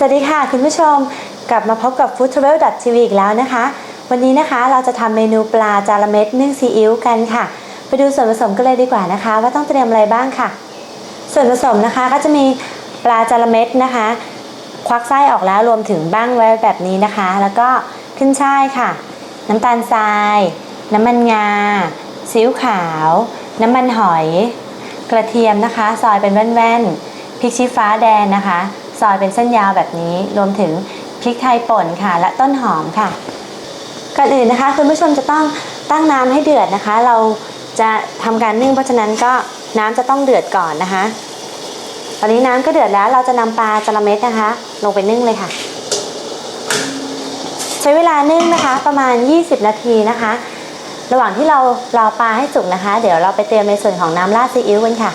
สวัสดีค่ะ คุณผู้ชมกลับมาพบกับ Food Travel TV อีกแล้วนะคะ วันนี้นะคะเราจะทำเมนูปลาจาระเม็ดนึ่งซีอิ๊วกันค่ะ ไปดูส่วนผสมกันเลยดีกว่านะคะ ว่าต้องเตรียมอะไรบ้างค่ะ ส่วนผสมนะคะก็จะมีปลาจาระเม็ดนะคะ ควักไส้ออกแล้วรวมถึงบ้างไว้แบบนี้นะคะ แล้วก็ขึ้นช่ายค่ะ น้ำตาลทราย น้ำมันงาซีอิ๊วขาว น้ำมันหอย กระเทียมนะคะ ซอยเป็นแว่นๆพริกชี้ฟ้าแดงนะคะ ซอยเป็นเส้นยาวแบบนี้ รวมถึงพริกไทยป่นค่ะ และต้นหอมค่ะ ก่อนอื่นนะคะคุณผู้ชมจะต้องตั้งน้ำให้เดือดนะคะ เราจะทำการนึ่งเพราะฉะนั้นก็น้ำจะต้องเดือดก่อนนะคะ ตอนนี้น้ำก็เดือดแล้วเราจะนำปลาจระเม็ดนะคะ ลงไปนึ่งเลยค่ะ ใช้เวลานึ่งนะคะประมาณ 20 นาทีนะคะ ระหว่างที่เรารอปลาให้สุกนะคะ เดี๋ยวเราไปเตรียมในส่วนของน้ำราดซีอิ๊วกันค่ะ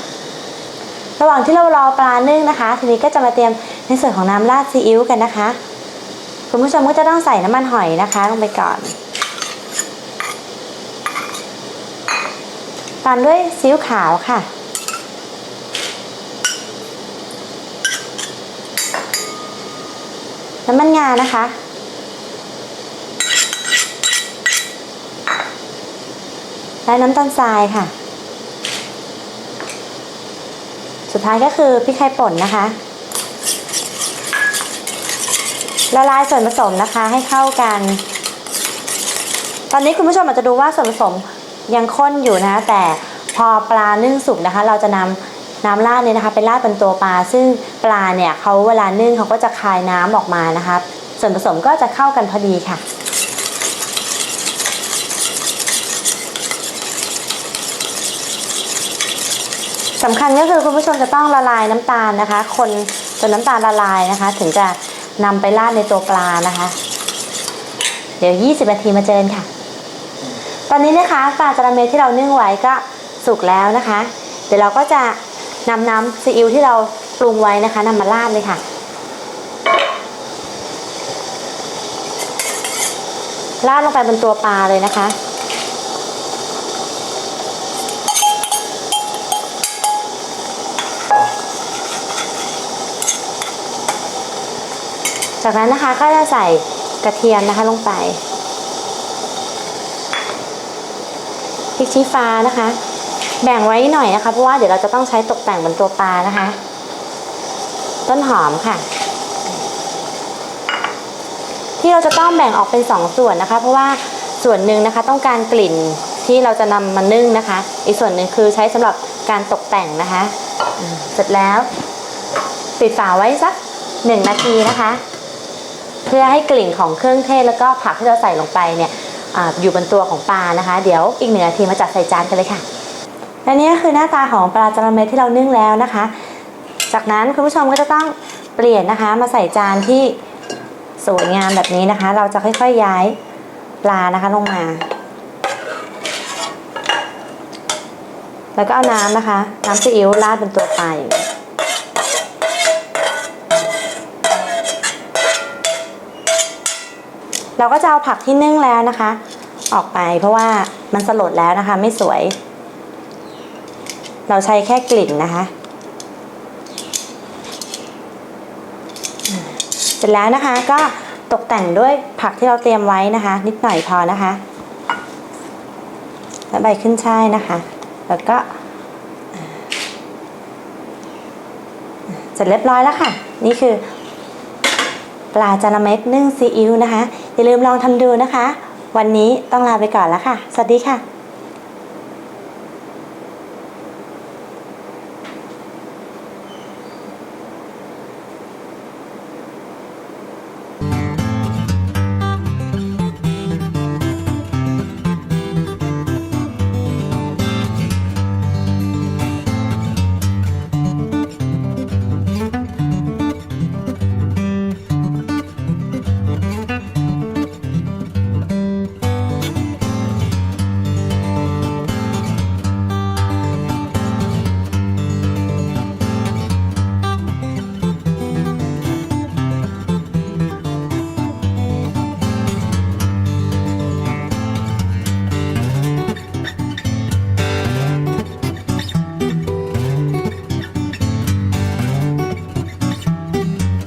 ระหว่างที่เรารอปลานึ่งนะคะ ทีนี้ก็จะมาเตรียม ในส่วนของน้ำราดซีอิ๊วกันนะคะ คุณผู้ชมก็จะต้องใส่น้ำมันหอยนะคะ ลงไปก่อน ตามด้วยซีอิ๊วขาวค่ะ น้ำมันงานะคะและน้ำตาลทรายค่ะ สุดท้ายก็คือพริกไทยป่นนะคะ ละลายส่วนผสมนะคะให้เข้ากัน ตอนนี้คุณผู้ชมอาจจะดูว่าส่วนผสมยังข้นอยู่นะคะแต่พอปลานึ่งสุกนะคะ เราจะนำน้ำราดเนี่ยนะคะไปราดบนตัวปลา ซึ่งปลาเนี่ยเขาเวลานึ่งเขาก็จะคายน้ำออกมานะคะส่วนผสมก็จะเข้ากันพอดีค่ะ สำคัญก็คือคุณผู้ชมจะต้องละลายน้ำตาลนะคะ คนจนน้ำตาลละลายนะคะ ถึงจะ นำไปราดในตัวปลานะคะ เดี๋ยว 20 นาทีมาเจอกันค่ะ ตอนนี้นะคะปลาจระเมที่เรานึ่งไว้ก็สุกแล้วนะคะ เดี๋ยวเราก็จะนำน้ำซีอิ๊วที่เราปรุงไว้นะคะนำมาราดเลยค่ะราดลงไปบนตัวปลาเลยนะคะ จากนั้นนะคะก็จะใส่กระเทียมนะคะลงไปพริกชี้ฟ้านะคะ แบ่งไว้หน่อยนะคะ เพราะว่าเดี๋ยวเราจะต้องใช้ตกแต่งบนตัวปลานะคะ ต้นหอมค่ะ ที่เราจะต้องแบ่งออกเป็นสองส่วนนะคะ เพราะว่าส่วนหนึ่งนะคะ ต้องการกลิ่นที่เราจะนำมานึ่งนะคะ อีกส่วนหนึ่งคือใช้สำหรับการตกแต่งนะคะ เสร็จแล้ว ปิดฝาไว้สักหนึ่งนาทีนะคะ เพื่อให้กลิ่นของเครื่องเทศแล้วก็ผักที่เราใส่ลงไปเนี่ยออยู่บนตัวของปลานะคะ เดี๋ยวอีกหนึ่งนาทีมาจัดใส่จานกันเลยค่ะและนี่ก็คือหน้าตาของปลาจาระเม็ดที่เรานึ่งแล้วนะคะ จากนั้นคุณผู้ชมก็จะต้องเปลี่ยนนะคะ มาใส่จานที่สวยงามแบบนี้นะคะ เราจะค่อยๆย้ายปลานะคะลงมา แล้วก็เอาน้ำนะคะ น้ำซีอิ๊วราดบนตัวปลาอย่างนี้ เราก็จะเอาผักที่นึ่งแล้วนะคะ ออกไปเพราะว่ามันสลดแล้วนะคะ ไม่สวย เราใช้แค่กลิ่นนะคะเสร็จแล้วนะคะก็ตกแต่งด้วยผักที่เราเตรียมไว้นะคะ นิดหน่อยพอนะคะและใบขึ้นช่ายนะคะ แล้วก็เสร็จเรียบร้อยแล้วค่ะ นี่คือ ปลาจาระเม็ดนึ่งซีอิ๊วนะคะ อย่าลืมลองทำดูนะคะ วันนี้ต้องลาไปก่อนแล้วค่ะ สวัสดีค่ะ